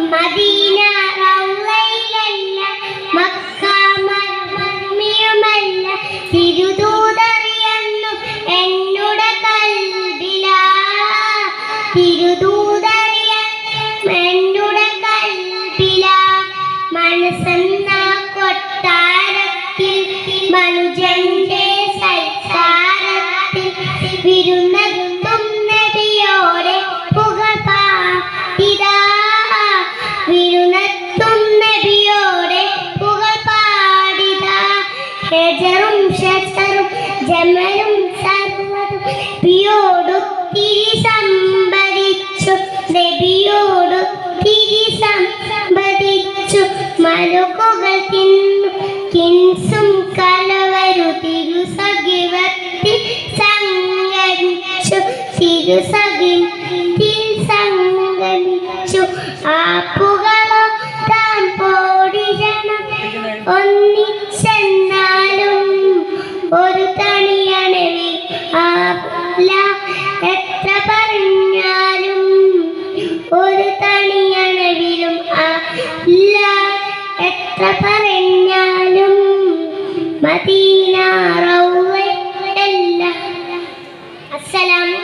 Medina Mecca കൽബില. തിരുദൂതറിയ കൽബില. കൊട്ടാരത്തിൽ മനുജന്റെ സൽസാരത്തിൽ വിരുന്നെത്തും ഹെജറും ഷെസറും ജമലും സർവതും പിയോടൊത്തിരി സംഭരിച്ചു നബിയോടൊത്തിരി സംഭരിച്ചു മലക്കുകൾ തിന്നു കിൻസും കലവരു തിരുസഖിവത്തിൽ സംഗമിച്ചു. തിരുസഖിത്തിൽ സംഗമിച്ചു. ആപ്പുകളോ തണിയണവിലും അല്ല. എത്ര പറഞ്ഞാലും മദീന റൗളയല്ല അസ്സലാമു